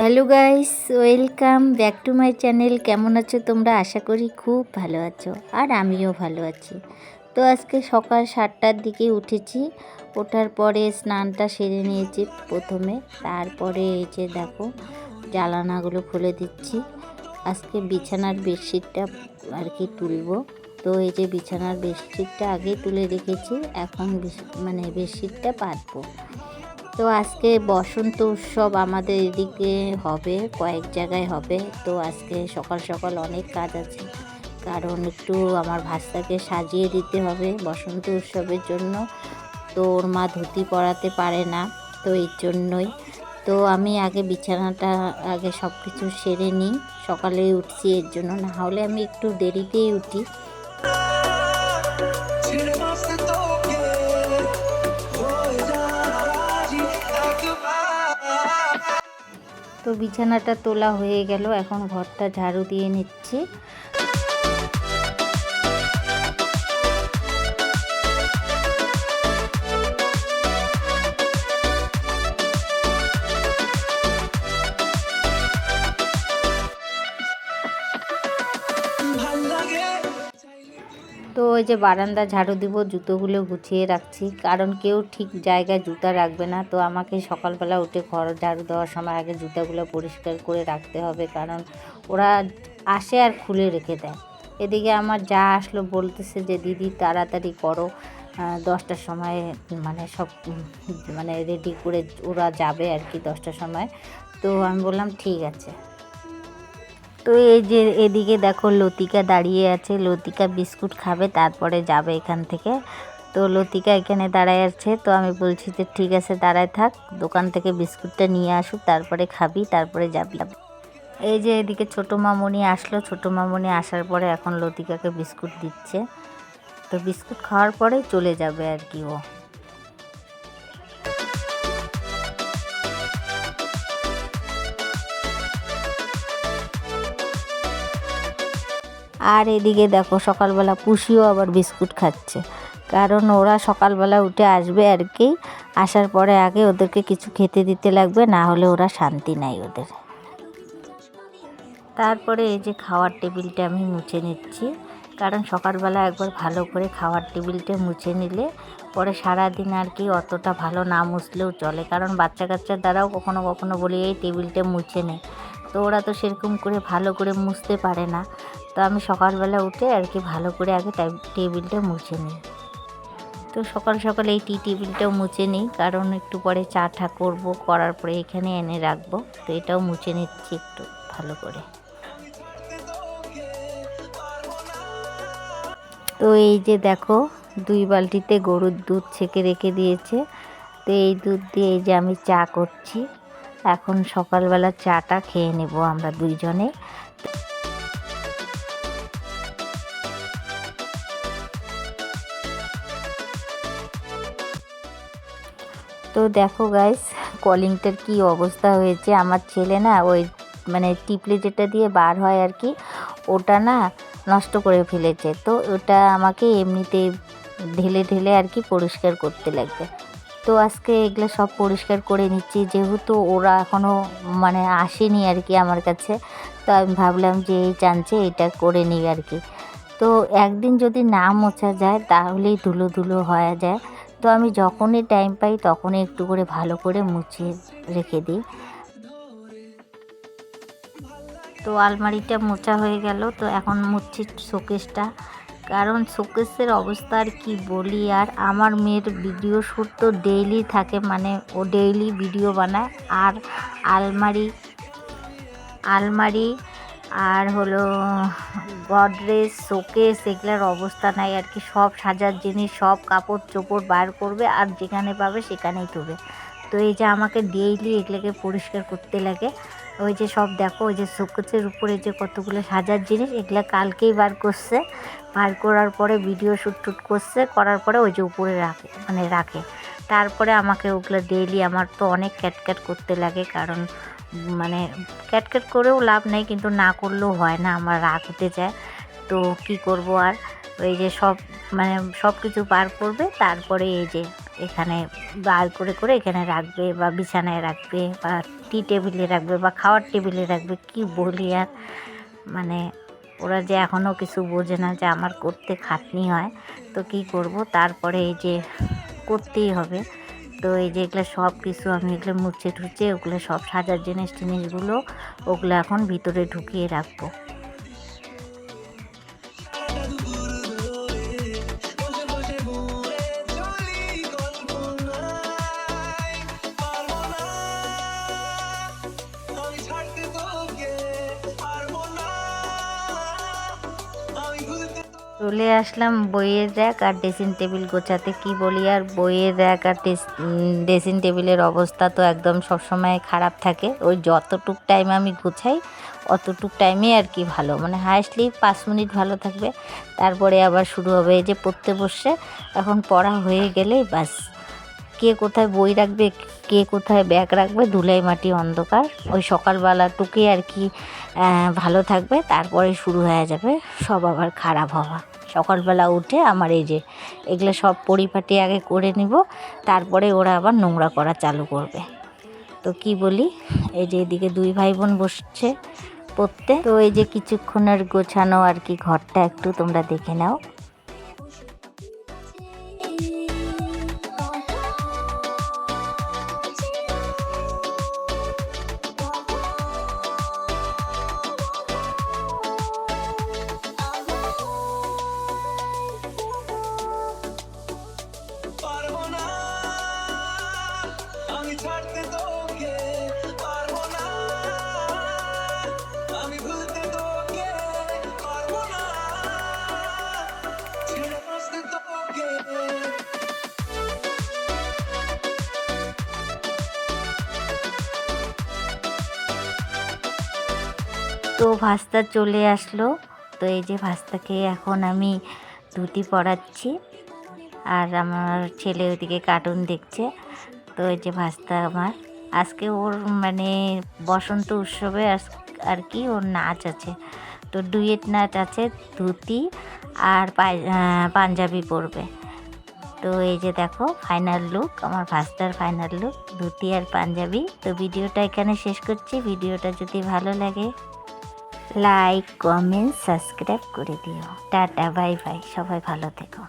Hello guys, welcome back to my channel. কেমন আছো তোমরা? আশা করি খুব ভালো আছো আর আমিও ভালো আছি। তো আজকে সকাল সাতটার দিকে উঠেছি। ওঠার পরে স্নানটা সেরে নিয়েছি প্রথমে। তারপরে এই যে দেখো জ্বালানাগুলো খুলে দিচ্ছি। আজকে বিছানার বেডশিটটা আর কি তুলবো। তো এই যে বিছানার বেডশিটটা আগে তুলে রেখেছি। এখন মানে বেডশিটটা পাতবো তো আজকে বসন্ত উৎসব আমাদের এদিকে হবে, কয়েক জায়গায় হবে। তো আজকে সকাল সকাল অনেক কাজ আছে, কারণ একটু আমার ভাস্তাকে সাজিয়ে দিতে হবে বসন্ত উৎসবের জন্য। তো ওর মা ধুতি পরাতে পারে না, তো এর জন্যই। তো আমি আগে বিছানাটা আগে সব কিছু সেরে নিই, সকালে উঠছি এর জন্য। না হলে আমি একটু দেরিতেই উঠি। তো বিছানাটা তোলা হয়ে গেল। এখন ঘরটা ঝাড়ু দিয়ে নিচ্ছি। তো ওই যে বারান্দা ঝাড়ু দিব, জুতোগুলো গুছিয়ে রাখছি। কারণ কেউ ঠিক জায়গায় জুতা রাখবে না। তো আমাকে সকালবেলা উঠে ঘর ঝাড়ু দেওয়ার সময় আগে জুতাগুলো পরিষ্কার করে রাখতে হবে। কারণ ওরা আসে আর খুলে রেখে দেয়। এদিকে আমার যা আসলো বলতেছে যে, দিদি, তাড়াতাড়ি করো। দশটার সময় মানে সব মানে রেডি করে ওরা যাবে আর কি দশটার সময়। তো আমি বললাম, ঠিক আছে। তো এই যে এদিকে দেখো লতিকা দাঁড়িয়ে আছে, লতিকা বিস্কুট খাবে, তারপরে যাবে এখান থেকে। তো লতিকা এখানে দাঁড়ায় আছে, তো আমি বলছি যে ঠিক আছে, দাঁড়ায় থাক, দোকান থেকে বিস্কুটটা নিয়ে আসুক, তারপরে খাবি, তারপরে যাবি। এই যে এদিকে ছোটো মামনি আসলো, ছোটো মামনি আসার পরে এখন লতিকাকে বিস্কুট দিচ্ছে। তো বিস্কুট খাওয়ার পরে চলে যাবে আর কি ও। আর এদিকে দেখো সকালবেলা পুষিও আবার বিস্কুট খাচ্ছে। কারণ ওরা সকালবেলা উঠে আসবে আর কি, আসার পরে আগে ওদেরকে কিছু খেতে দিতে লাগবে, না হলে ওরা শান্তি নাই ওদের। তারপরে এই যে খাওয়ার টেবিলটা আমি মুছে নিচ্ছি। কারণ সকালবেলা একবার ভালো করে খাওয়ার টেবিলটা মুছে নিলে পরে সারাদিন আর কি অতটা ভালো না মুছলেও চলে। কারণ বাচ্চা কাচ্চার দ্বারাও কখনো কখনো বলি, এই টেবিলটা মুছে নে। তো ওরা তো সেরকম করে ভালো করে মুছতে পারে না। তো আমি সকালবেলা উঠে আর কি ভালো করে আগে টেবিলটা মুছে নিই। তো সকাল সকাল এই টি টেবিলটাও মুছে নিই, কারণ একটু পরে চা টা করব, করার পরে এখানে এনে রাখব। তো এটাও মুছে নিচ্ছি একটু ভালো করে। তো এই যে দেখো, দুই বালতিতে গরুর দুধ ছেঁকে রেখে দিয়েছে। তো এই দুধ দিয়ে এই যে আমি চা করছি। এখন সকালবেলা চাটা খেয়ে নেব আমরা দুইজনে। তো দেখো গাইস কলিংটার কি অবস্থা হয়েছে। আমার ছেলে না ওই মানে টিপলে যেটা দিয়ে বার হয় আর কি, ওটা না নষ্ট করে ফেলেছে। তো ওটা আমাকে এমনিতে ঢেলে ঢেলে আর কি পরিষ্কার করতে লাগবে। তো আজকে এগুলো সব পরিষ্কার করে নিচ্ছি, যেহেতু ওরা এখনও মানে আসেনি আর কি আমার কাছে, তো আমি ভাবলাম যে এই চান্সে এটা করে নিই আর কি। তো একদিন যদি না মোছা যায়, তাহলেই ধুলো ধুলো হয়ে যায়। তো আমি যখনই টাইম পাই, তখনই একটু করে ভালো করে মুছে রেখে দিই। তো আলমারিটা মোছা হয়ে গেল, তো এখন মুছছি শোকেসটা। কারণ শোকেসের অবস্থা আর কি বলি, আর আমার মেয়ের ভিডিও শ্যুট তো ডেইলি থাকে মানে ও ডেইলি ভিডিও বানায়। আর আলমারি আলমারি আর হলো গডরেজ, শোকেস, এগুলোর অবস্থা নাই আর কি। সব সাজার জিনিস, সব কাপড় চোপড় বার করবে আর যেখানে পাবে সেখানেই ধোবে। তো এই যে আমাকে ডেইলি এগুলোকে পরিষ্কার করতে লাগে। ওই যে সব দেখো, ওই যে শোকেসের উপরে যে কতগুলো সাজার জিনিস, এগুলো কালকেই বার করছে। বার করার পরে ভিডিও শ্যুট টুট করছে, করার পরে ওই যে উপরে রাখে মানে রাখে। তারপরে আমাকে ওগুলো ডেইলি আমার তো অনেক ক্যাটক্যাট করতে লাগে কারণ মানে ক্যাটক্যাট করেও লাভ নেই, কিন্তু না করলেও হয় না, আমার রাগ হতে যায়। তো কি করব আর? ওই যে সব মানে সব কিছু বার করবে, তারপরে এই যে এখানে বার করে করে এখানে রাখবে বা বিছানায় রাখবে বা টি টেবিলে রাখবে বা খাওয়ার টেবিলে রাখবে, কি বলি আর? মানে ওরা যে এখনও কিছু বোঝে না যে আমার করতে খাটনি হয়। তো কি করব? তারপরে এই যে করতেই হবে। তো এই যে এগুলো সব কিছু আমি এগুলো মুছে টুচে ওগুলো সব সাজার জিনিস টিনিসগুলো ওগুলো এখন ভিতরে ঢুকিয়ে রাখব। চলে আসলাম বইয়ের র্যাক আর ড্রেসিং টেবিল গোছাতে কি বলি। আর বইয়ের র্যাক আর ড্রেসিং টেবিলের অবস্থা তো একদম সবসময় খারাপ থাকে। ওই যতটুক টাইম আমি গোছাই, অতটুক টাইমে আর কি ভালো। মানে হায়েস্টলি পাঁচ মিনিট ভালো থাকবে। তারপরে আবার শুরু হবে এই যে পড়তে বসে। এখন পড়া হয়ে গেলেই বাস কে কোথায় বই রাখবে, কে কোথায় ব্যাগ রাখবে, ধুলাই মাটি অন্ধকার। ওই সকালবেলা টুকে আর কি ভালো থাকবে। তারপরে শুরু হয়ে যাবে। সব আবার খারাপ হওয়া। সকালবেলা উঠে আমার এই যে এগুলো সব পরিপাটি আগে করে নিব, তারপরে ওরা আবার নোংরা করা চালু করবে। তো কি বলি, এই যে এদিকে দুই ভাই বোন বসছে পড়তে। তো এই যে কিছুক্ষণের গোছানো আর কি ঘরটা একটু তোমরা দেখে নাও। তো ভাস্তা চলে আসলো। তো এই যে ভাস্তাকে এখন আমি ধুতি পরাচ্ছি। আর আমার ছেলে ওইদিকে কার্টুন দেখছে। তো এই যে ভাস্তা আমার। আজকে ওর মানে বসন্ত উৎসবে আর কি ওর নাচ আছে। তো ডুয়েট নাচ আছে, ধুতি আর পাঞ্জাবি পরবে। তো এই যে দেখো ফাইনাল লুক আমার ভাস্তার ফাইনাল লুক ধুতি আর পাঞ্জাবি। তো ভিডিওটা এখানে শেষ করছি। ভিডিওটা যদি ভালো লাগে লাইক কমেন্ট সাবস্ক্রাইব করে দিও। টাটা বাই বাই সবাই ভালো থেকো।